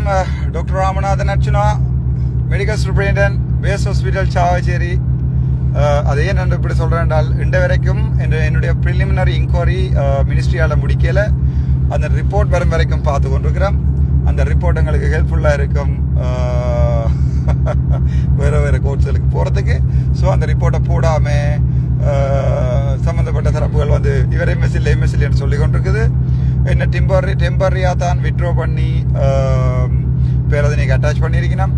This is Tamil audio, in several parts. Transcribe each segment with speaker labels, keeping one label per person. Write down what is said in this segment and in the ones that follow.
Speaker 1: am uh, Dr. Ramanathan medical medical base hospital Chavakachcheri. அஹ், அதை ஏன் நான் இப்படி சொல்கிறேன் என்றால் இன்று வரைக்கும் என்னுடைய ப்ரிலிமினரி இன்கொயரி மினிஸ்ட்ரியால் முடிக்கல. அந்த ரிப்போர்ட் வரும் வரைக்கும் பார்த்து கொண்டிருக்கிறோம். அந்த ரிப்போர்ட் எங்களுக்கு ஹெல்ப்ஃபுல்லாக இருக்கும். வேறு வேறு கோர்ஸ்களுக்கு போகிறதுக்கு ஸோ அந்த ரிப்போர்ட்டை போடாமல் சம்மந்தப்பட்ட தரப்புகள் வந்து இவர் எம்எஸ்எல் எம்எஸ்எல் என்று சொல்லி கொண்டிருக்குது. என்ன டெம்பரரி டெம்பரரியாக தான் விட்ரோ பண்ணி பேர் அதை நீங்கள் அட்டாச் பண்ணியிருக்கணும்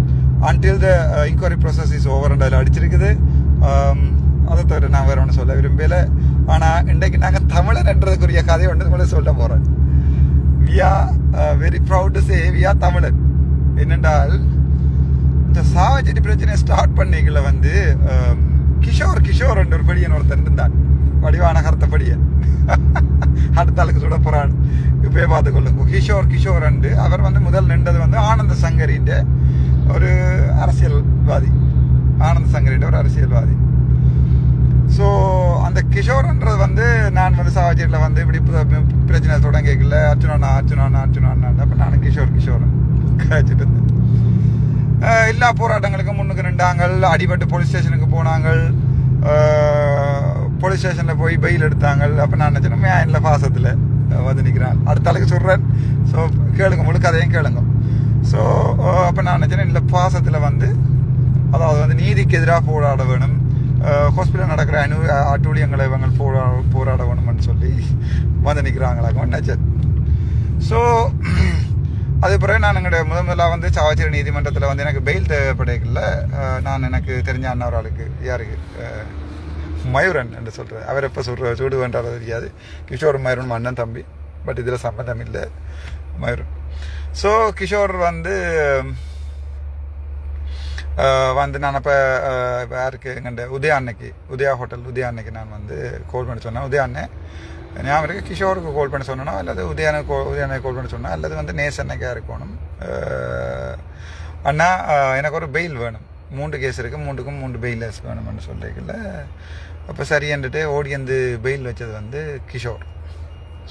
Speaker 1: until the inquiry process is over அதில் அடிச்சிருக்குது. அதை தவிர நான் வேறு ஒன்று சொல்ல விரும்பல. ஆனால் இன்றைக்கு நாங்கள் தமிழன் என்றதுக்குரிய கதை ஒன்று கூட சொல்ல போகிறோம் we are very proud to say we are தமிழன் என்னென்றால் இந்த சாவச்சேரி பிரச்சனையை ஸ்டார்ட் பண்ணிக்கல வந்து கிஷோர் கிஷோர் என்ற ஒரு படியன் ஒருத்தன் இருந்தான். வடிவான கருத்த படியன் அடுத்த ஆளுக்கு சுட போறான். இப்பயே பார்த்துக்கொள்ளுங்க கிஷோர் கிஷோர் அண்டு அவர் வந்து முதல் நின்றது வந்து ஆனந்த சங்கரின்ற ஒரு அரசியல்வாதி. ஆனந்த சங்கரின்ற ஒரு அரசியல்வாதி. ஸோ அந்த கிஷோர்ன்றது வந்து நான் வந்து சாவச்சேரியில் வந்து இப்படி பிரச்சனை தொடங்கிக்கல. அர்ச்சுனா அர்ச்சுனா அர்ச்சுனா அப்போ நான் கிஷோர் கிஷோர் கழிச்சிட்டு இருந்தேன். எல்லா போராட்டங்களுக்கும் முன்னுக்கு நின்றாங்க அடிபட்டு போலீஸ் ஸ்டேஷனுக்கு போனாங்க போலீஸ் ஸ்டேஷனில் போய் பெயில் எடுத்தாங்க அப்போ நான் நினச்சேன் மேனில் பாசத்தில். வந்து நிற்கிறான் அடுத்த ஆளுக்கு சொல்கிறேன் ஸோ கேளுங்க முழுக்க அதையும் கேளுங்க. ஸோ அப்போ நான் நினச்சேன் இல்லை பாசத்தில் வந்து அதாவது வந்து நீதிக்கு எதிராக போராட வேணும். ஹாஸ்பிட்டலில் நடக்கிற அணு அட்டூழியங்களை இவங்க போரா போராட வேணும்னு சொல்லி வந்து நிற்கிறாங்களாக்கும் நினச்சேன் ஸோ அது பிறகு நான் எங்களுடைய முதல் முதலாக வந்து சாவச்சேரி நீதிமன்றத்தில் வந்து எனக்கு பெயில் தேவைப்படையில நான் எனக்கு தெரிஞ்ச அண்ணா ஒரு ஆளுக்கு யாருக்கு? மயூரன் என்று சொல்கிறேன் அவர் எப்போ சொல்கிற சூடு வேண்டாவது தெரியாது. கிஷோர் மயூரன் அண்ணன் தம்பி. பட் இதில் சம்பந்தம் இல்லை. மயூரன். ஸோ கிஷோர் வந்து வந்து நான் அப்போ யாருக்கு? எங்கண்ட உதயா அன்னைக்கு. உதயா ஹோட்டல் உதயா அன்னைக்கு நான் வந்து கால் பண்ணி சொன்னேன். உதயா அண்ணன் ஞாபகம் இருக்குது கிஷோருக்கு கால் பண்ணி சொன்னோம் அல்லது உதயானுக்கு கோ உதயானுக்கு கால் பண்ணி சொன்னால் அல்லது வந்து நேசன்னைக்கா இருக்கணும். அண்ணா எனக்கு ஒரு பெயில் வேணும். மூன்று கேஸ் இருக்குது மூன்றுக்கும் மூன்று பெயிலர்ஸ் வேணும்னு சொல்லிக்கல அப்போ சரின்னுட்டு ஓடி வந்து பெயில் வச்சது வந்து கிஷோர்.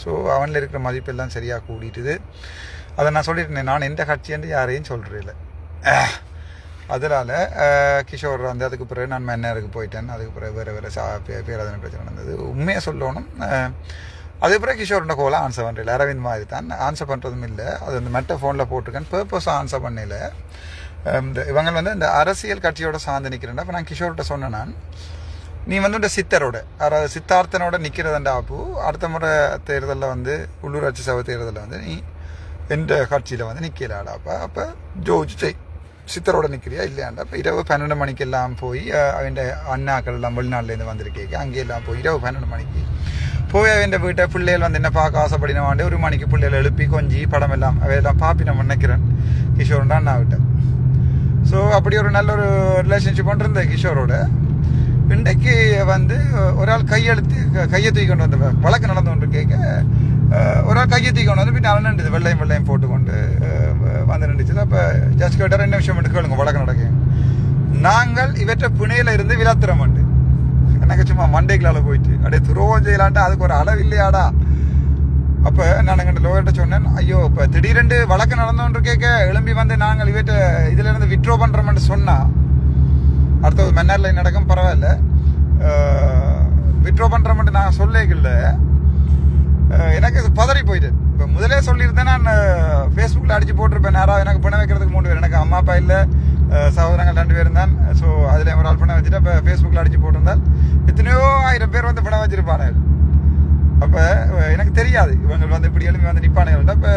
Speaker 1: ஸோ அவனில் இருக்கிற மதிப்பெல்லாம் சரியாக கூடிட்டுது. அதை நான் சொல்லியிருந்தேன் நான் எந்த கட்சின்னு யாரையும் சொல்கிறேன் அதனால் கிஷோர் வந்து அதுக்கு பிறகு நான் மன்னருக்கு போயிட்டேன். அதுக்கு பிறகு வேறு வேறு சா பே- பேராதனை பிரச்சனை நடந்தது. உண்மையாக சொல்லணும். அதுக்கப்புறம் அதுக்கு பிறகு கோலை ஆன்சர் பண்ணுறல அரவிந்த் மாதிரி தான். ஆன்சர் பண்ணுறதும் இல்லை. அது வந்து மெட்ட ஃபோனில் போட்டிருக்கேன். பர்பஸாக ஆன்சர் பண்ணல. இந்த இவங்க வந்து இந்த அரசியல் கட்சியோட சார்ந்து நிற்கிறேன் அப்போ நான் கிஷோர்கிட்ட சொன்னேன் நான். நீ வந்து சித்தரோட அதாவது சித்தார்த்தனோட நிற்கிறதண்டா அப்போ. அடுத்த முறை தேர்தலில் வந்து உள்ளூராட்சி சபை தேர்தலில் வந்து நீ எந்த கட்சியில் வந்து நிற்கலாடா அப்போ? அப்போ ஜோஜ் செய் சித்தரோட நிற்கிறியா இல்லையாண்டா? இப்போ இரவு பன்னெண்டு மணிக்கு எல்லாம் போய் அவன் அண்ணாக்கள் எல்லாம் வெளிநாட்டிலேருந்து வந்திருக்கேங்க அங்கேயெல்லாம் போய் இரவு பன்னெண்டு மணிக்கு போய் அவன் வீட்டை பிள்ளைகள் வந்து என்ன பார்க்க ஆசைப்படினவாண்டு ஒரு மணிக்கு பிள்ளைகள் எழுப்பி கொஞ்சி படம் எல்லாம் அவையெல்லாம் பாப்பி நான் நினைக்கிறேன் கிஷோர்டா அண்ணா விட்ட ஸோ அப்படி ஒரு நல்ல ஒரு ரிலேஷன்ஷிப் கொண்டிருந்தேன் கிஷோரோட. இன்றைக்கு வந்து ஒரு ஆள் கையெழுத்து கையை தூக்கி கொண்டு வந்து வழக்கு நடந்து கொண்டு கேட்க ஒரு ஆள் கையை தூக்கி கொண்டு வந்து பின்ன நின்றுது வெள்ளையும் வெள்ளையும் போட்டுக்கொண்டு வந்து நின்றுச்சு. அப்போ ஜஸ்ட் கேட்டார் என்ன விஷயம் மட்டும் கேளுங்க வழக்கு நடக்க. நாங்கள் இவற்றை பிணையில இருந்து விளாத்திரம் உண்டு. எனக்கு சும்மா மண்டைகளால் போயிட்டு அப்படியே துரோகம் செய்யலான்ட்டு அதுக்கு ஒரு அளவு இல்லையாடா. அப்போ நான் எங்கிட்ட லோயர்கிட்ட சொன்னேன் ஐயோ இப்போ திடீரென்று வழக்கு நடந்தோன்று கேட்க எழும்பி வந்து நாங்கள் இவற்றை இதிலிருந்து விட்ரோ பண்ணுறோம்னு சொன்னால் அடுத்தது மன்னார்ல நடக்கும் பரவாயில்ல. விட்ரோ மட்டும் நான் சொல்லேக்கல எனக்கு இது பதறி போயிட்டு. இப்போ முதலே சொல்லியிருந்தேன் நான் ஃபேஸ்புக்கில் அடித்து போட்டிருப்பேன். நேராக எனக்கு பணம் வைக்கிறதுக்கு மூணு பேர். எனக்கு அம்மா அப்பா இல்லை. சகோதரங்கள் ரெண்டு பேர் தான் ஸோ அதில் ஒரு ஆள் பணம் வச்சுட்டு இப்போ ஃபேஸ்புக்கில் அடித்து போட்டிருந்தால் எத்தனையோ ஆயிரம் பேர் வந்து பணம் வச்சிருப்பானுங்க அப்போ எனக்கு தெரியாது. இவங்க வந்து இப்படி எழுப்பி வந்து நிற்பானுங்கள்ட்ட அப்போ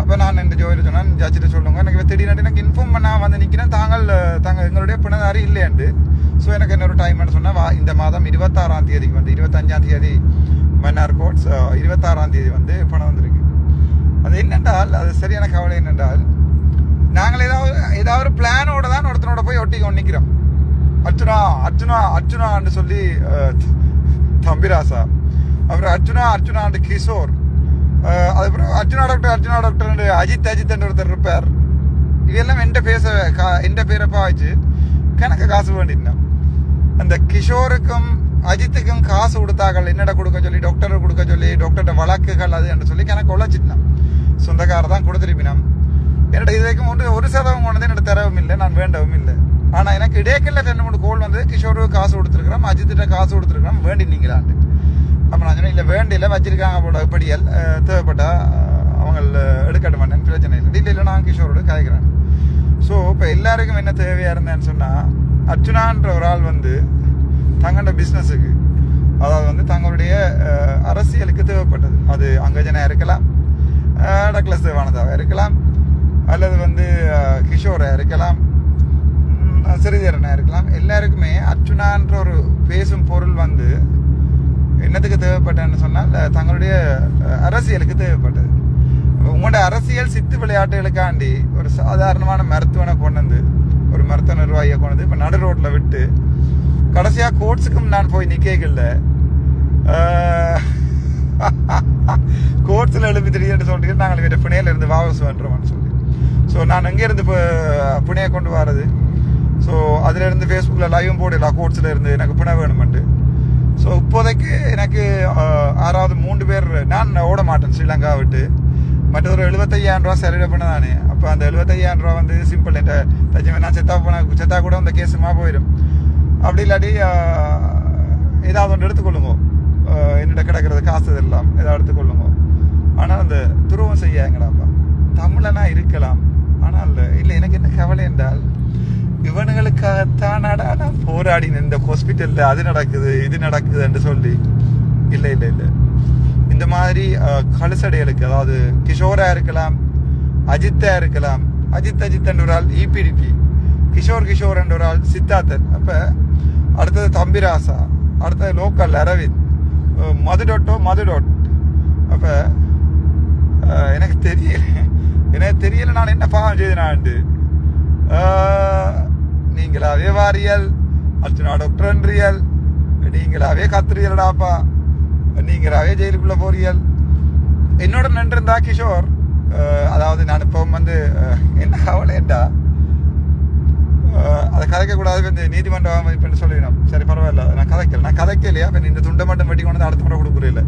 Speaker 1: அப்போ நான் இந்த ஜோதியில் சொன்னேன் ஜட்ஜிட்ட சொல்லுங்க. எனக்கு திடீர்னு எனக்கு இன்ஃபார்ம் பண்ண வந்து நிற்கிறேன் தாங்கள் தாங்க எங்களுடைய பிணதாரி இல்லையாண்டு. ஸோ எனக்கு இன்னொரு டைம்னு சொன்னால் வா இந்த மாதம் இருபத்தாறாம் தேதிக்கு வந்து இருபத்தஞ்சாம் தேதி மன்னார் கோட்ஸ் இருபத்தாறாம் தேதி வந்து பணம் வந்திருக்கு. அது என்னென்றால் அது சரியான கவலை என்னென்றால் நாங்கள் ஏதாவது ஏதாவது ஒரு பிளானோட தான் ஒருத்தனோட போய் ஒட்டி கொண்டு நிற்கிறோம் அர்ச்சுனா அர்ச்சுனா அர்ச்சுனான்னு சொல்லி தம்பிராசா. அப்புறம் அர்ச்சுனா அர்ச்சுனாண்டு கிஷோர். அதுக்கப்புறம் அர்ஜுனா டாக்டர் அர்ஜுனா டாக்டர் அஜித் அஜித் ஒருத்தர் இருப்பார். இதெல்லாம் எந்த பேச கா- எந்த பேரை பாய்ச்சு கணக்கு காசு வேண்டியிருந்தான் அந்த கிஷோருக்கும் அஜித்துக்கும் காசு கொடுத்தாக்கள் என்னடா கொடுக்க சொல்லி டாக்டர் கொடுக்க சொல்லி டாக்டர்கிட்ட வழக்குகள் அது என்று சொல்லி கணக்கு உழைச்சிட்டான் சொந்தக்காரர் தான் கொடுத்துருப்பினான் என்னோட இது வரைக்கும் ஒன்று ஒரு சதவீதம் கொண்டது என்னோட தரவும் இல்லை நான் வேண்டவும் இல்லை. ஆனால் எனக்கு இடையக்கல்ல ரெண்டு மூணு கோல் வந்து கிஷோருக்கு காசு கொடுத்துருக்குறோம் அஜித்திட்ட காசு கொடுத்துருக்கிறோம் வேண்டினீங்களான்ட்டு. அப்ப நான் சொன்னேன் வேண்டியில வச்சிருக்காங்க போல படியல் தேவைப்பட்டால் தேவைப்பட்டா அவங்க எடுக்கட்டும் மாட்டேன் பிரச்சனை இல்லை. இல்லை இல்லை நான் கிஷோரோட கதைக்கிறேன். ஸோ இப்போ எல்லாருக்கும் என்ன தேவையாக இருந்தேன்னு சொன்னால் அர்ச்சுனான்ற ஒரு ஆள் வந்து தங்கண்ட பிஸ்னஸுக்கு அதாவது வந்து தங்களுடைய அரசியலுக்கு தேவைப்பட்டது. அது அங்கஜனா இருக்கலாம் அஹ், டக்ளஸ் தேவானதாவா இருக்கலாம் அல்லது வந்து கிஷோராக இருக்கலாம் சிறிதரனாக இருக்கலாம். எல்லாருக்குமே அர்ச்சுனான்ற ஒரு பேசும் பொருள் வந்து என்னத்துக்கு தேவைப்பட்டேன்னு சொன்னால் தங்களுடைய அரசியலுக்கு தேவைப்பட்டது. உங்களோட அரசியல் சித்து விளையாட்டுகளுக்காண்டி ஒரு சாதாரணமான மருத்துவனை கொண்டு வந்து ஒரு மருத்துவ நிர்வாகியை கொண்டு வந்து இப்போ நடு ரோட்டில் விட்டு கடைசியாக கோட்ஸுக்கும் நான் போய் நிற்கல கோட்ஸில் எழுப்பி திடீர்னு சொல்லிட்டு நாங்கள் இவற்றை புனேல இருந்து வாபஸ் பண்ணுறோம்னு சொல்லி ஸோ நான் எங்கேருந்து இப்போ புனே கொண்டு வரது? ஸோ அதுலேருந்து ஃபேஸ்புக்கில் லைவும் போடலாம் கோட்ஸில் இருந்து எனக்கு புனே வேணுமெண்டு ஸோ இப்போதைக்கு எனக்கு ஆறாவது மூன்று பேர் நான் ஓட மாட்டேன் ஸ்ரீலங்கா விட்டு. மற்றொரு எழுபத்தையாயிரம் ரூபா செலவிட பண்ண நான். அப்போ அந்த எழுபத்தையாயிரம் ரூபா வந்து சிம்பிள் என்கிட்ட தஜமே நான் செத்தா போன செத்தா கூட அந்த கேஸுமா போயிடும் அப்படி இல்லாட்டி ஏதாவது ஒன்று எடுத்துக்கொள்ளுங்க. ஆஹ், என்னிட்ட கிடக்கிறது காசு எல்லாம் ஏதாவது எடுத்துக்கொள்ளுங்க. ஆனால் அந்த துருவம் செய்யாங்கடாப்பா தமிழனா இருக்கலாம். ஆனால் இல்லை எனக்கு என்ன கவலை என்றால் இவனுங்களுக்காகத்தானடா நான் போராடினேன் இந்த ஹாஸ்பிட்டலில் அது நடக்குது இது நடக்குது என்று சொல்லி. இல்லை இல்லை இல்லை. இந்த மாதிரி கழுசடைகளுக்கு அதாவது கிஷோரா இருக்கலாம் அஜித்தா இருக்கலாம் அஜித் அஜித் என்ற ஒரு ஆள் இபிடிடி கிஷோர் கிஷோர் என்ற ஒரு ஆள் சித்தார்த்தன். அப்போ அடுத்தது தம்பிராசா அடுத்தது லோக்கல் அரவிந்த் அஹ், மது டொட்டோ மது எனக்கு தெரியல எனக்கு தெரியல நான் என்ன பாவம் செய்தேன் நான் நீங்களாவே வாரியல் அர்ச்சனா டாக்டர்ன்றியல் நீங்களாவே கத்துறியல்டாப்பா நீங்களாவே ஜெயிலுக்குள்ள போறியல். என்னோட நின்றிருந்தா கிஷோர் அதாவது நான் இப்போ வந்து என்ன கவலைண்டா அதை கதைக்கக்கூடாது இந்த நீதிமன்ற அவமதிப்புன்னு சொல்லிடணும். சரி பரவாயில்ல நான் கதைக்கல. நான் கதைக்கலையா இப்போ இந்த துண்டை மட்டும் வெட்டி கொண்டு அடுத்த முறை கொடுக்குறீல்ல.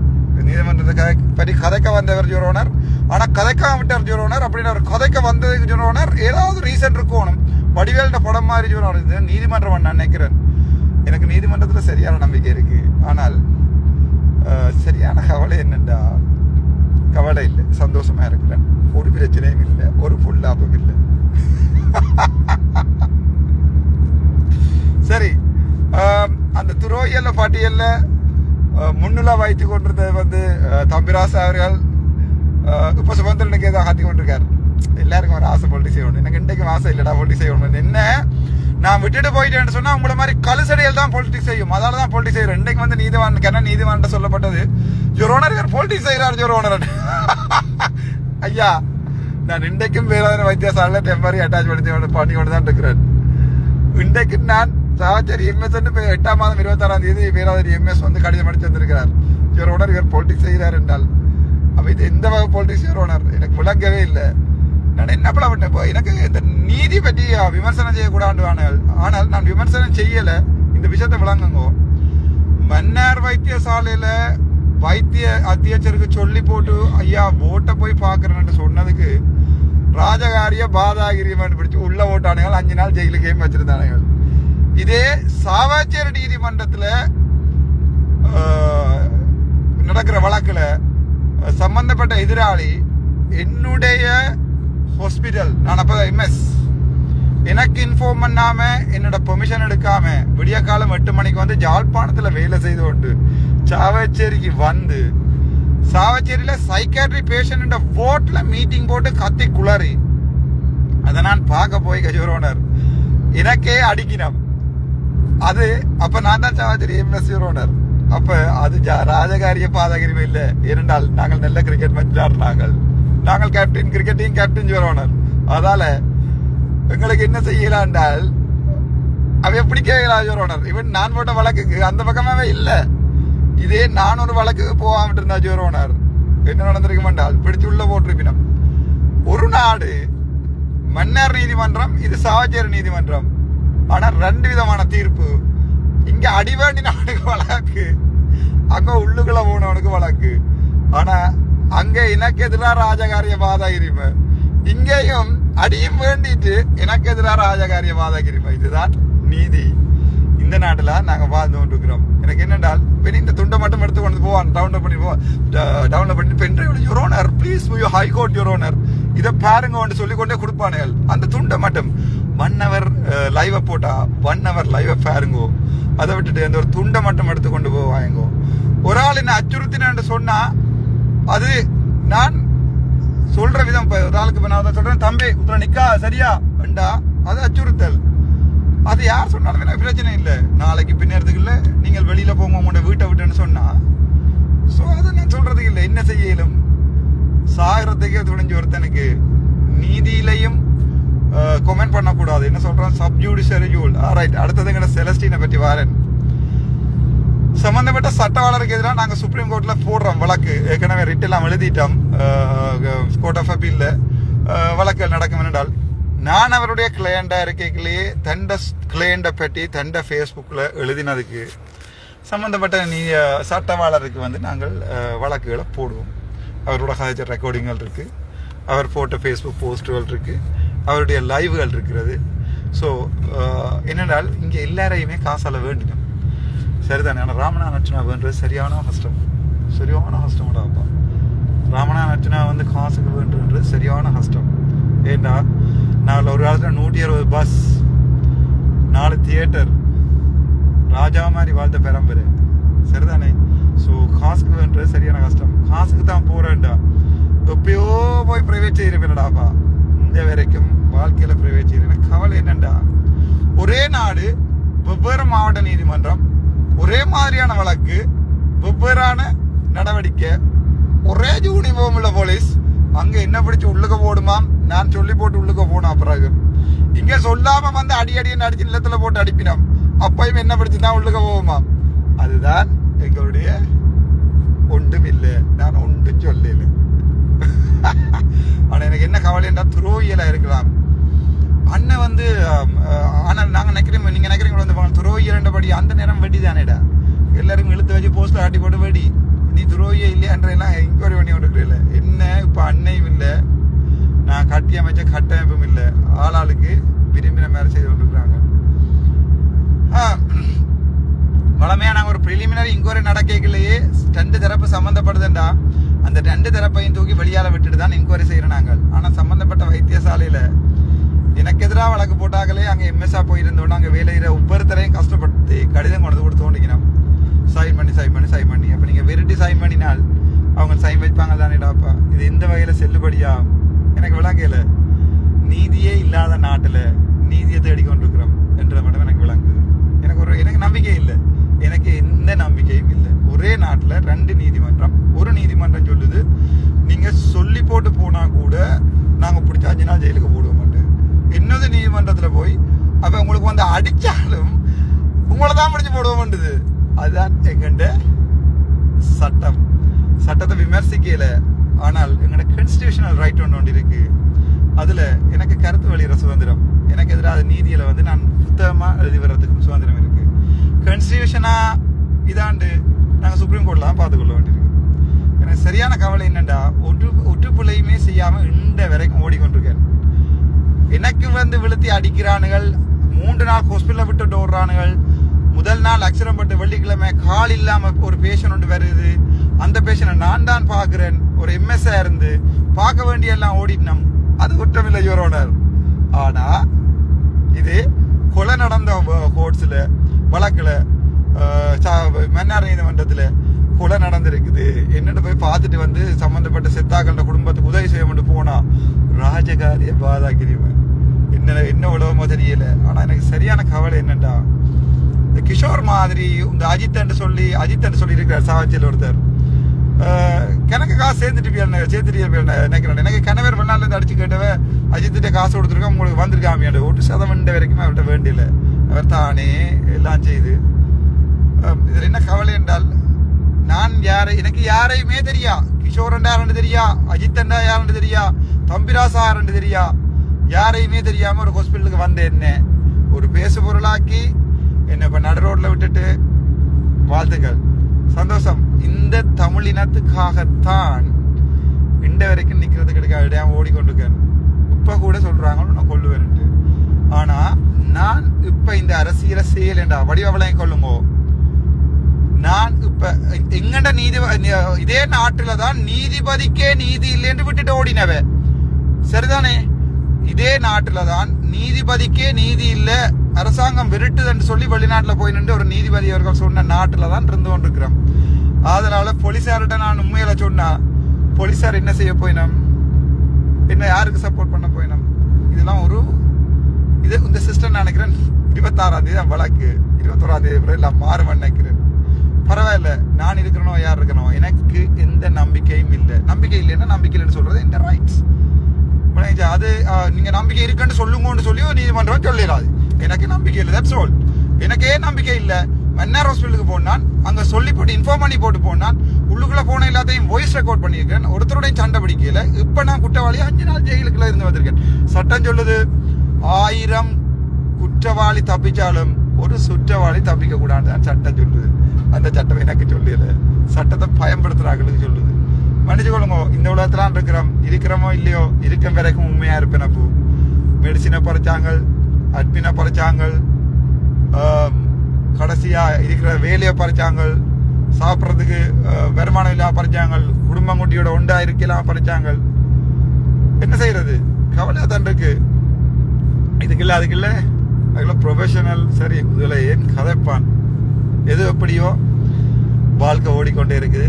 Speaker 1: நீதிமன்றத்தை கதை பற்றி கதைக்க வந்தவர் ஜுரோனர் ஆனால் கதைக்காம விட்டார் ஜுரோனர் அப்படின்னு அவர் கதைக்க வந்ததுக்கு ஜுரோனர் ஏதாவது ரீசன் இருக்கணும். வடிவேல்ட படம் மாதிரி ஜோரோனர் நீதிமன்றம் நான் நினைக்கிறேன். எனக்கு நீதிமன்றத்தில் சரியான நம்பிக்கை இருக்கு. ஆனால் சரியான கவலை என்னென்றா கவலை இல்லை. சந்தோஷமா இருக்கிறேன். ஒரு பிரச்சனையும் இல்லை. ஒரு புல்லாப்பும் இல்லை. சரி. அந்த துரோகியல்ல பாட்டியல்ல அஹ், வைத்து கொண்டிருந்தது வந்து தம்பிராசா அவர்கள் அஹ், இப்ப சுமந்திரனுக்கு ஏதோ காட்டி கொண்டிருக்காரு. எல்லாருக்கும் ஒரு ஆசை பொலிட்டி செய்யணும் எனக்கு இன்றைக்கும் ஆசை இல்லைடா பொலிட்டி செய்யணும் என்ன நான் விட்டுட்டு போயிட்டேன்னு சொன்னா உங்களை மாதிரி கலுசடிகள் தான் பொலிட்டிக்ஸ் செய்யும். அதால தான் பொலிட்டிக்ஸ் செய்யும் இன்றைக்கு வந்து நீதிவான் கண்ண நீதிவான் சொல்லப்பட்டது. ஜொரோனர் இவர் பொலிட்டிக்ஸ் செய்கிறார் ஜொரோனர் ஐயா நான் இன்றைக்கும் வேற வைத்தியசாலையில் டெம்பரரி அட்டாச் பண்ணி பண்ணி கொண்டு தான் இருக்கிறேன். இன்றைக்கு நான் சாவச்சேரி எம்எஸ் வந்து எட்டாம் மாதம் இருபத்தாறாம் தேதி பேராதரி எம்எஸ் வந்து கடிதம் அடித்து வந்திருக்கிறார். ஜொரோனர் இவர் பொலிட்டிக்ஸ் செய்கிறார் என்றால் அப்ப இது எந்த வகை பொலிட்டிக்ஸ் ஜொரோனர் ஓனர் எனக்கு விளங்கவே இல்லை. நான் என்ன பல பண்ணேன் இப்போ எனக்கு இந்த நீதி பற்றி விமர்சனம் செய்யக்கூடாது ஆனால் ஆனால் நான் விமர்சனம் செய்யலை. இந்த விஷயத்தை விளங்குங்கோ. மன்னார் வைத்தியசாலையில் வைத்திய அத்தியட்சருக்கு சொல்லி போட்டு ஐயா ஓட்டை போய் பார்க்குறேன்னு சொன்னதுக்கு ராஜகாரிய பாதாகிரியமன் பிடிச்சி உள்ள ஓட்டானுகள் அஞ்சு நாள் ஜெயிலுக்கே வச்சிருந்தானுகள். இதே சாவாச்சேரி நீதிமன்றத்தில் நடக்கிற வழக்கில் சம்பந்தப்பட்ட எதிராளி என்னுடைய ஹாஸ்பிட்டல் நான் அப்போ எம்எஸ் எனக்கு இன்ஃபார்ம் பண்ணாம என்னோட பெர்மிஷன் எடுக்காம விடிய காலம் எட்டு மணிக்கு வந்து ஜாழ்ப்பாணத்தில் வேலை செய்து கொண்டு சாவச்சேரிக்கு வந்து சாவச்சேரியில் சைக்காட்ரி பேஷண்ட ஓட்டில் மீட்டிங் போட்டு கத்தி குளறி. அதை நான் பார்க்க போய் கஜூரோனர் எனக்கே அடிக்கினம். அது அப்போ நான் தான் சாவச்சேரி எம்எஸ் ஓனர். அப்போ அது ஜா- ராஜகாரிய பாதகரிமை இல்லை. ஏனென்றால் நாங்கள் நல்ல கிரிக்கெட் மேட்ச் விளையாடுறாங்க நாங்கள் கேப்டன் கிரிக்கெட்டையும் கேப்டன் ஓனர் அதால எங்களுக்கு என்ன செய்யலாம் என்றால் அவன் கேட்கலாம் ஓனர் இவன் நான் போட்ட வழக்குக்கு அந்த பக்கமாவே இல்லை. இதே நான் ஒரு வழக்குக்கு போகாம இருந்தா ஜோர் ஓனர் என்ன நடந்திருக்கும் என்றால் பிடிச்சு உள்ள போட்டிருப்பினம். ஒரு நாடு மன்னர் நீதிமன்றம் இது சாவச்சேரி நீதிமன்றம். ஆனால் ரெண்டு விதமான தீர்ப்பு. இங்க அடிவேண்டி நாடுக்கு வழக்கு அங்க உள்ளுக்குள்ள போனவனுக்கு வழக்கு. ஆனா அங்கே எனக்கு எதிராக ராஜகாரிய பாதகிரிமை இங்கேயும் அடியும் வேண்டிட்டு எனக்கு எதிராக ராஜகாரிய வாதகிரிமா இதுதான் நீதி. இந்த நாட்டில் நாங்கள் வாழ்ந்து கொண்டிருக்கிறோம். எனக்கு என்னென்றால் பெண் இந்த துண்டை மட்டும் எடுத்து கொண்டு போவான். டவுன்லோட் பண்ணி போவான் டவுன்லோட் பண்ணி பென்ட்ரைவ் யுரோனர் ப்ளீஸ் ஹை கோர்ட் யுரோனர் இதை பாருங்க சொல்லி கொண்டே கொடுப்பானுகள். அந்த துண்டை மட்டும் ஒன் ஹவர் லைவை போட்டா ஒன் ஹவர் லைவை பாருங்கோ. அதை விட்டுட்டு அந்த ஒரு துண்டை மட்டும் எடுத்து கொண்டு போவாங்கோ. ஒரு ஆள் என்ன அச்சுறுத்தினு சொன்னால் அது நான் சொல்ற விதம் இப்போ ஒரு ஆளுக்கு நான் தான் சொல்றேன். தம்பி உத்தர நிக்கா சரியா? வேண்டா. அது அச்சுறுத்தல். அது யார் சொன்னாலும் எனக்கு பிரச்சனை இல்லை. நாளைக்கு பின்னேறதுக்கு இல்லை நீங்கள் வெளியில போங்க உங்களோட வீட்டை விட்டுன்னு சொன்னா. ஸோ அதை நான் சொல்றதுக்கு இல்லை. என்ன செய்ய இயலும் சாகிறதுக்கே துணிஞ்சு ஒருத்தனுக்கு நீதியிலையும் கொமெண்ட் பண்ணக்கூடாது. என்ன சொல்கிறான் சப்ஜூடிஷியரி ஜூல் ஆ ரைட் அடுத்தது எங்கட செலஸ்டீனை பற்றி வாரேன். சம்பந்தப்பட்ட சட்டவாளருக்கு எதிராக நாங்கள் சுப்ரீம் கோர்ட்டில் போடுறோம் வழக்கு. ஏற்கனவே ரிட்டெல்லாம் எழுதிட்டோம். கோர்ட் ஆஃப் அப்பீலில் வழக்குகள் நடக்கும் என்றால் நான் அவருடைய கிளையண்டாக இருக்கையிலேயே தண்ட கிளையண்டை பற்றி தண்ட ஃபேஸ்புக்கில் எழுதினதுக்கு சம்பந்தப்பட்ட நீ சட்டவாளருக்கு வந்து நாங்கள் வழக்குகளை போடுவோம். அவரோட ஹாஜர் ரெக்கார்டிங்கள் இருக்குது அவர் போட்ட ஃபேஸ்புக் போஸ்ட்டுகள் இருக்குது அவருடைய லைவுகள் இருக்கிறது. ஸோ என்னென்றால் இங்கே எல்லாரையுமே காசால வேண்டினோம். சரிதானே. ஆனால் ராமனா அர்ச்சனா வேண்டது சரியான கஷ்டம் சரியான கஷ்டம்டா அப்பா. ராமனா நச்சினா வந்து காசுக்கு வேண்டுன்றது சரியான கஷ்டம் ஏண்டா? நாங்கள் ஒரு காலத்தில் நூற்றி அறுபது பஸ் நாலு தியேட்டர் ராஜா மாதிரி வாழ்ந்த பெரம்பரு. சரிதானே? ஸோ காசுக்கு வேண்டது சரியான கஷ்டம் காசுக்கு தான் போகிறேன்டா எப்பயோ போய் பிரைவேட் செய்யறப்பா இந்த வரைக்கும் வாழ்க்கையில் பிரைவேட் செய்கிறேன் கவலை என்னண்டா? ஒரே நாடு வெவ்வேறு மாவட்ட நீதிமன்றம் ஒரே மாதிரியான வழக்கு வெவ்வேறான நடவடிக்கை. ஒரே யூனிஃபார்ம் உள்ள போலீஸ் அங்க என்ன பிடிச்சு உள்ளுக்க போடுமாம்? நான் சொல்லி போட்டு உள்ளுக்க போனா பிறகு. இங்க சொல்லாம வந்து அடி அடின்னு அடிச்சு நிலத்துல போட்டு அடிப்பினோம். அப்பயும் என்ன பிடிச்சு தான் உள்ளுக்க போவோமாம் அதுதான் எங்களுடைய ஒன்றும் இல்லை நான் ஒன்றும் சொல்லல. ஆனா எனக்கு என்ன கவலை என்றால் துரோகியலா இருக்கலாம். அண்ணன் வந்து ஆனால் நாங்கள் ஆனா நாங்க நினைக்கிறோம் நீங்க நினைக்கிறீங்க வந்து துரோகி இரண்டபடி அந்த நேரம் வெடி தானேடா எல்லாரும் இழுத்து வச்சு போஸ்டர் ஆட்டி போட்டு வெடி நீ துரோகியே இல்லையான்றெல்லாம் என்கொயரி பண்ணி கொண்டிருக்கல என்ன இப்போ அன்னையும் இல்லை. நான் கட்டி அமைச்ச கட்டமைப்பும் இல்லை. ஆளாளுக்கு விரும்பின மேலே செய்து கொண்டிருக்கிறாங்க. வளமையாக நாங்கள் ஒரு ப்ரிலிமினரி இன்கொயரி நடக்கலையே ரெண்டு தரப்பு சம்மந்தப்படுதுண்டா அந்த ரெண்டு தரப்பையும் தூக்கி வெளியால் விட்டுட்டு தான் இன்கொயரி செய்யறோம் நாங்கள் சம்மந்தப்பட்ட வைத்தியசாலையில் வைத்தியசாலையில எனக்கு எதிராக வழக்கு போட்டாங்களே அங்கே எம்எஸ்ஆ போயிருந்தோம் அங்கே வேலையில ஒவ்வொருத்தரையும் கஷ்டப்படுத்தி கடிதம் கொண்டு கொடுத்து தோண்டிக்கணும். சைன் பண்ணி சைன் பண்ணி சைன் பண்ணி. அப்போ நீங்கள் விரட்டி சைன் பண்ணினால் அவங்க சைன் வைப்பாங்க தானேடாப்பா இது எந்த வகையில் செல்லுபடியா? எனக்கு விளங்கல நீதியே இல்லாத நாட்டில் நீதியை தேடிக்கொண்டிருக்கிறோம் என்ற மட்டும் எனக்கு விளங்குது. எனக்கு ஒரு எனக்கு நம்பிக்கை இல்லை. எனக்கு எந்த நம்பிக்கையும் இல்லை. ஒரே நாட்டில் ரெண்டு நீதிமன்றம். ஒரு நீதிமன்றம் சொல்லுது நீங்கள் சொல்லி போட்டு போனால் கூட நாங்கள் பிடிச்சா அஞ்சு நாள் ஜெயிலுக்கு போடுவோம். இன்னொரு நீதிமன்றத்தில் போய் அப்போ உங்களுக்கு வந்து அடித்தாலும் உங்களை தான் முடிஞ்சு போட வேண்டியது. அதுதான் எங்கண்ட சட்டம். சட்டத்தை விமர்சிக்கல. ஆனால் எங்கட கான்ஸ்டியூஷனல் ரைட் ஒன்று ஒன்று இருக்கு. அதில் எனக்கு கருத்து வெளியிற சுதந்திரம். எனக்கு எதிராக நீதியில் வந்து நான் புத்தகமாக எழுதி வர்றதுக்கும் சுதந்திரம் இருக்கு. கன்ஸ்டியூஷனாக இதாண்டு நாங்கள் சுப்ரீம் கோர்ட்லாம் பார்த்துக்கொள்ள வேண்டியிருக்கு. எனக்கு சரியான கவலை என்னண்டா? ஒற்று ஒற்றுப்புள்ளையுமே செய்யாமல் இந்த வரைக்கும் ஓடிக்கொண்டிருக்கேன். எனக்கு வந்து விழுத்தி அடிக்கிறானுகள். மூன்று நாள் ஹாஸ்பிட்டலில் விட்டு ஓடுறானுகள் முதல் நாள் அக்ஷரம் பட்டு வெள்ளிக்கிழமை கால் இல்லாமல் ஒரு பேஷண்ட் ஒன்று வருது. அந்த பேஷண்ட்டை நான் தான் பார்க்குறேன். ஒரு எம்எஸ்ஆ இருந்து பார்க்க வேண்டிய எல்லாம் ஓடிட்டோம் அது குற்றமில்லை யுவரோனர் ஆனால் இது கொலை நடந்த கோர்ட்ஸில் வழக்கில் சா- மன்னார் நீதிமன்றத்தில் கொலை நடந்திருக்குது. என்னட்டு போய் பார்த்துட்டு வந்து சம்மந்தப்பட்ட செத்தாக குடும்பத்துக்கு உதவி செய்ய மட்டும் போனா ராஜகாரிய பாதாகிரிவன் என்ன என்ன உலகமோ தெரியல. ஆனால் எனக்கு சரியான கவலை என்னண்டா இந்த கிஷோர் மாதிரி இந்த அஜித் சொல்லி அஜித் சொல்லி இருக்கிறார் சாவச்சியில் ஒருத்தர். அஹ், கணக்கு காசு சேர்ந்துட்டு போயிருந்தேன் சேர்த்துட்டு போயிருந்தேன் நினைக்கிறேன் எனக்கு கணவர் பண்ணாலேருந்து இருந்து அடிச்சு கேட்டவ அஜித்திட்ட காசு கொடுத்துருக்கோம் உங்களுக்கு வந்திருக்காமியாண்டு ஒரு சதம் வரைக்குமே அவர்கிட்ட வேண்டியில்லை. அவர் தானே எல்லாம் செய்து. இதில் என்ன கவலை என்றால் நான் யாரை எனக்கு யாரையுமே தெரியா? கிஷோர் யாருன்னு தெரியா? அஜித் என்றா யாருன்னு தெரியா? தம்பிராசா யாருன்னு தெரியா? யாரையுமே தெரியாம ஒரு ஹாஸ்பிட்டலுக்கு வந்த என்ன. ஒரு பேசு பொருளாக்கி என்ன இப்ப நடு ரோட்ல விட்டுட்டு வாழ்த்துக்கள். சந்தோஷம். இந்த தமிழினத்துக்காகத்தான் இண்ட வரைக்கும் நிக்கிறது கிடைக்காது ஓடிக்கொண்டிருக்கேன். இப்ப கூட சொல்றாங்க நான் கொள்ளுவேன்ட்டு ஆனா நான் இப்ப இந்த அரசியலை செய்யலைண்டா வடிவவளையும் கொள்ளுங்கோ. நான் இப்ப எங்கண்ட நீதி இதே நாட்டுல தான் நீதிபதிக்கே நீதி இல்லைன்னு விட்டுட்டு ஓடினவன். சரிதானே? இதே நாட்டில் தான் நீதிபதிக்கே நீதி இல்லை அரசாங்கம் விருட்டுதுன்னு சொல்லி வெளிநாட்டில் போய் நின்று ஒரு நீதிபதி அவர்கள் சொன்ன நாட்டில் தான் இருந்து கொண்டிருக்கிறோம். அதனால போலீஸார்கிட்ட நான் உண்மையில சொன்னா போலீஸார் என்ன செய்ய போயினோம்? என்ன யாருக்கு சப்போர்ட் பண்ண போயினோம்? இதெல்லாம் ஒரு இது இந்த சிஸ்டம் நினைக்கிறேன் இருபத்தாறாம் தேதி தான் வழக்கு. இருபத்தோராம் தேதி வரை எல்லாம் மாறும் நினைக்கிறேன். பரவாயில்ல நான் இருக்கிறனோ யார் இருக்கணும் எனக்கு எந்த நம்பிக்கையும் இல்லை. நம்பிக்கை இல்லைன்னா நம்பிக்கை இல்லைன்னு சொல்றது இந்த ரைட்ஸ் அது நீங்கள் நம்பிக்கை இருக்குன்னு சொல்லுங்கன்னு சொல்லி நீதிமன்றம் சொல்லிடாது எனக்கு நம்பிக்கை இல்லை தட்ஸ் ஆல் எனக்கே நம்பிக்கை இல்லை? மன்னார் ஹாஸ்பிட்டலுக்கு போனான் அங்கே சொல்லி போட்டு இன்ஃபார்ம் பண்ணி போட்டு போனான் உள்ளுக்குள்ள போன எல்லாத்தையும் வாய்ஸ் ரெக்கார்ட் பண்ணியிருக்கேன். ஒருத்தருடைய சண்டை பிடிக்கல. இப்போ நான் குற்றவாளி அஞ்சு நாள் ஜெயிலுக்குள்ள இருந்து வந்திருக்கேன். சட்டம் சொல்லுது ஆயிரம் குற்றவாளி தப்பிச்சாலும் ஒரு சுற்றவாளி தப்பிக்க கூடாதுன்னு சட்டம் சொல்லுது. அந்த சட்டம் எனக்கு சொல்லல சட்டத்தை பயன்படுத்துறாங்களுக்கு சொல்லுது. மன்னிச்சு கொள்ளுங்கோ இந்த உலகத்திலாம் இருக்கிறோம். இருக்கிறோமோ இல்லையோ இருக்கும் வரைக்கும் உண்மையா இருப்பேன் அப்போ. மெடிசினை பறிச்சாங்க அட்மினை பறிச்சாங்க கடைசியாக கடைசியா இருக்கிற வேலையை பறிச்சாங்க சாப்பிட்றதுக்கு வருமானம் இல்லாமல் பறிச்சாங்க குடும்பம் குட்டியோட ஒண்டா இருக்கலாம் பறிச்சாங்க என்ன செய்யறது கவலை தான் இருக்கு. இதுக்கு இல்லை அதுக்கு இல்லை அதுக்குள்ள ப்ரொஃபஷனல் சரி இதில் ஏன் கதைப்பான்? எது எப்படியோ வாழ்க்கை ஓடிக்கொண்டே இருக்குது.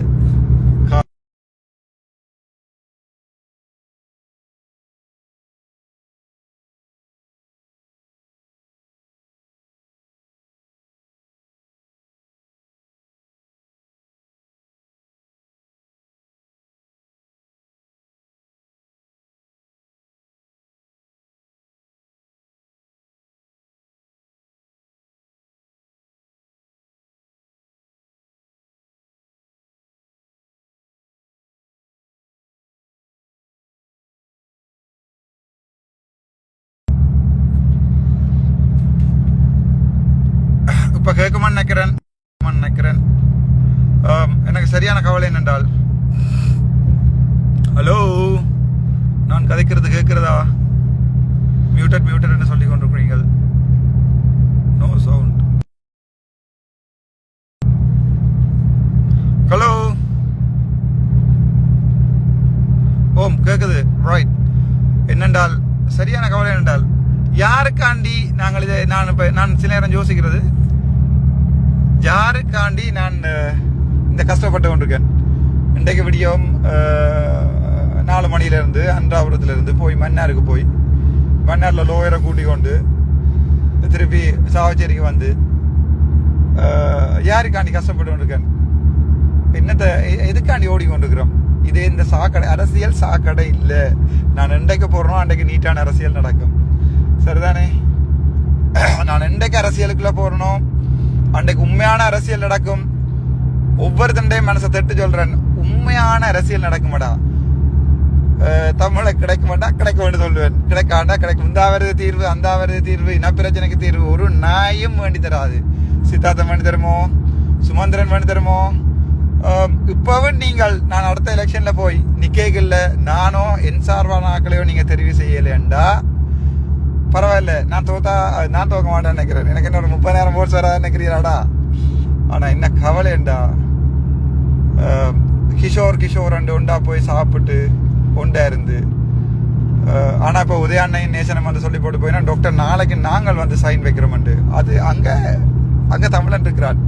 Speaker 1: இப்போ கேட்குமான்னு நினைக்கிறேன். நினைக்கிறேன். எனக்கு சரியான கவலை என்னென்றால் ஹலோ நான் கதைக்கிறது கேட்கிறதா? மியூட்டட் மியூட்டட் என்று சொல்லிக் கொண்டிருக்கிறீர்கள். No sound hello. ஓம் கேட்குது ரைட் என்னென்றால் சரியான கவலை என்னென்றால் யாருக்காண்டி நாங்கள் இதை நான் இப்போ நான் சில நேரம் யோசிக்கிறது? யாருக்காண்டி நான் இந்த கஷ்டப்பட்டு கொண்டிருக்கேன்? இன்றைக்கு விடியம் நாலு மணியிலேருந்து அன்றாபுரத்துலேருந்து போய் மன்னாருக்கு போய் மன்னாரில் லோயரை கூட்டி கொண்டு திருப்பி சாவச்சேரிக்கு வந்து யாருக்காண்டி கஷ்டப்பட்டு கொண்டிருக்கேன்? என்னத்தை எ- எதுக்காண்டி ஓடி இதே இந்த சாக்கடை அரசியல் சாக்கடை இல்லை. நான் எண்டைக்கு போகிறோம் அன்றைக்கு நீட்டான அரசியல் நடக்கும். சரிதானே? நான் எண்டைக்கு அரசியலுக்குள்ளே போகிறனும் அன்றைக்கு உண்மையான அரசியல் நடக்கும். ஒவ்வொரு தண்டையும் மனசை தட்டு சொல்றேன். உண்மையான அரசியல் நடக்குமாடா. தமிழை கிடைக்க மாட்டா கிடைக்க வேண்டும் சொல்லுவேன். கிடைக்காண்டா? கிடைக்கும். இந்த வருது தீர்வு அந்த வருது தீர்வு இனப்பிரச்சனைக்கு தீர்வு ஒரு நாயும் வேண்டி தராது. சித்தார்த்தம் வேண்டி தருமோ? சுமந்திரன் வேண்டி தருமோ? இப்போவும் இப்பவும் நீங்கள் நான் அடுத்த எலெக்ஷன்ல போய் நிக்கேகல்ல நானோ என் சார்பான ஆக்களையோ நீங்க தெரிவு செய்யலைண்டா பரவாயில்ல நான் தோத்தா நான் தோக்க மாட்டேன்னு நினைக்கிறேன். எனக்கு என்ன ஒரு முப்பதாயிரம் ஓட்ஸ் வராது நினைக்கிறீராடா ஆனால் என்ன கவலைண்டா கிஷோர் கிஷோர் ரெண்டு உண்டா போய் சாப்பிட்டு உண்டா இருந்து. ஆனால் இப்போ இப்ப உதயாண்ணையும் நேசனம் வந்து சொல்லி போட்டு போயினா டாக்டர் நாளைக்கு நாங்கள் வந்து சைன் வைக்கிறோம்ண்டு. அது அங்கே அங்கே தமிழன் இருக்கிறான்.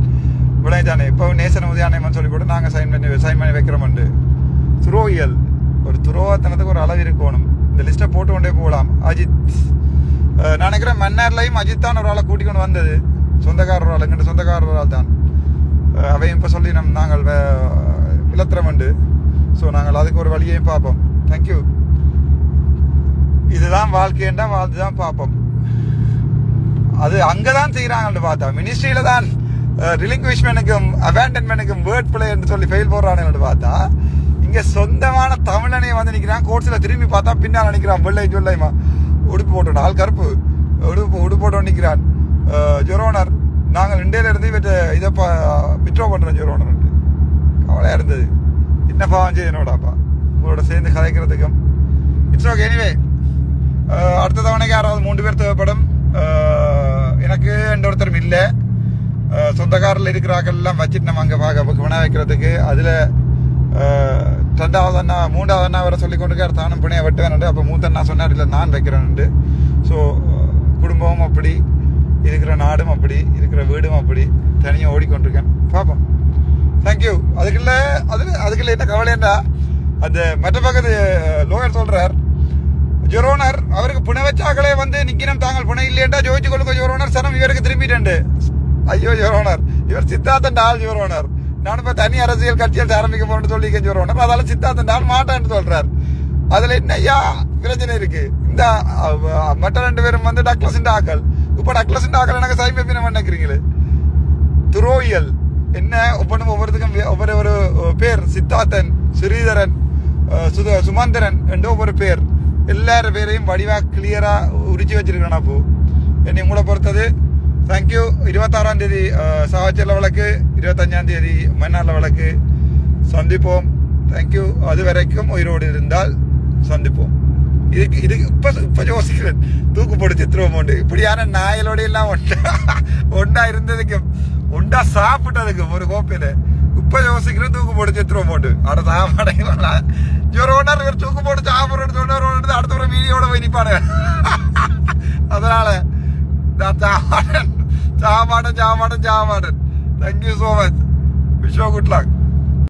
Speaker 1: விளையாதானே இப்போ நேசனம் உதயாணையம் சொல்லி போட்டு நாங்கள் சைன் பண்ணி சைன் பண்ணி வைக்கிறோம்ண்டு. துரோவியல் ஒரு துரோகத்தனத்துக்கு ஒரு அளவு இருக்கணும். இந்த லிஸ்ட்டை போட்டு கொண்டே போகலாம். அஜித் நான் நினைக்கிறேன் மன்னார்லையும் அஜித் தான் ஒரு ஆளை கூட்டிக் கொண்டு வந்தது. சொந்தக்காரர் ஒரு ஆள் எங்கிட்ட சொந்தக்காரர் ஒரு ஆள் தான் அவையும் இப்போ சொல்லி நம் நாங்கள் இலத்திரம் உண்டு ஸோ நாங்கள் அதுக்கு ஒரு வழியையும் பார்ப்போம். தேங்க்யூ இதுதான் வாழ்க்கைன்றா வாழ்ந்து தான் பார்ப்போம். அது அங்கே தான் செய்கிறாங்கன்னு பார்த்தா மினிஸ்ட்ரியில தான் ரிலிங்குவிஷ்மெனுக்கும் அபேண்டன்மெனுக்கும் வேர்ட் பிளே என்று சொல்லி ஃபெயில் போடுறானுன்னு பார்த்தா இங்கே சொந்தமான தமிழனே வந்து நிற்கிறான் கோர்ஸில் திரும்பி பார்த்தா பின்னால் நிற்கிறான் வெள்ளை சொல்லைமா உடுப்பு போட்டு ஆள் கருப்பு. உடுப்பு உடுப்பு போட்டு நிற்கிறான் ஜொரோனர் நாங்கள் இண்டியில இருந்து இவற்றை இதை விட்ரோ பண்றோம் ஜொரோனர் கவலையா இருந்தது. என்ன பாவம் செய்யணும்டாப்பா உங்களோட சேர்ந்து கதைக்கிறதுக்கும். இட்ஸ் ஓகே எனிவே அடுத்த தவணைக்கு யாராவது மூன்று பேர் தேவைப்படும். எனக்கு எந்த ஒருத்தரும் இல்லை. சொந்தக்காரில் இருக்கிறார்கள் எல்லாம் வச்சுட்டு நம்ம அங்கே பார்க்க வினா வைக்கிறதுக்கு. அதில் ரெண்டாவது அண்ணா மூன்றாவது அண்ணா வேற சொல்லி கொண்டு இருக்கார் தானும் பிணையை வெட்டுவேன் அப்போ மூத்த அண்ணா சொன்னார் இல்லை நான் வைக்கிறேன்ட்டு ஸோ குடும்பமும் அப்படி இருக்கிற நாடும் அப்படி இருக்கிற வீடும் அப்படி தனியாக ஓடிக்கொண்டிருக்கேன். பார்ப்போம் தேங்க்யூ அதுக்குள்ள அது அதுக்குள்ள என்ன கவலைண்டா அந்த மற்ற பக்கத்து லோயர் சொல்கிறார் ஜொரோனர் அவருக்கு புனை வச்சாக்களே வந்து நிக்கணும் தாங்கள் புனை இல்லையண்டா ஜோதிச்சு கொள்ளுங்க ஜொரோனர் சனம் இவருக்கு திரும்பிட்டேன் ஐயோ ஜொரோனர் இவர் சித்தார்த்தன் ஆள் ஜொரோனர் நான் இப்ப தனி அரசியல் கட்சியில் ஆரம்பிக்க போறேன்னு சொல்லி ஜொரோனர் அதால சித்தாந்தம் நான் மாட்டேன்னு சொல்றாரு. அதுல என்ன ஐயா? பிரச்சனை இருக்கு. இந்த மற்ற ரெண்டு பேரும் வந்து டக்ளஸ் ஆக்கள் இப்ப டக்ளஸ் ஆக்கள் எனக்கு சைப்பினம் நினைக்கிறீங்களே துரோயியல் என்ன ஒவ்வொன்றும் ஒவ்வொருத்துக்கும் வே- ஒவ்வொரு ஒரு பேர். சித்தார்த்தன் ஸ்ரீதரன் சுத சுமந்திரன் என்ற ஒவ்வொரு பேர். எல்லார பேரையும் வடிவா கிளியரா உரிச்சு வச்சிருக்கேன் அப்போ. என்னை உங்களை பொறுத்தது. தேங்க்யூ இருபத்தாறாம் தேதி அஹ், வழக்கு. இருபத்தஞ்சாம் தேதி மன்னார்ல வழக்கு. சந்திப்போம். தேங்க்யூ அது வரைக்கும் உயிரோடு இருந்தால் சந்திப்போம். இதுக்கு இது இப்போ இப்போ யோசிக்கிறேன். தூக்கு போட்டு சித்திரம் உண்டு இப்படியான நாயலோட எல்லாம் ஒன்றா ஒன்றா இருந்ததுக்கு ஒண்டா சாப்பிட்டதுக்கு ஒரு கோப்பையில். இப்போ யோசிக்கிறேன் தூக்கு போட்டு. சித்திரம் உண்டு அட சாப்பாடைங்களா ஒன்றா இருக்கிற தூக்கு போட்டு சாப்பிட்றது சாப்பிடுறது ஒன்று அடுத்த ஒரு வீடியோட போய் நிப்பாடு அதனால சாப்பாடன் சாமாடன் சாமாடன் சாமாடன் சாமாடன் thank you so much wish good luck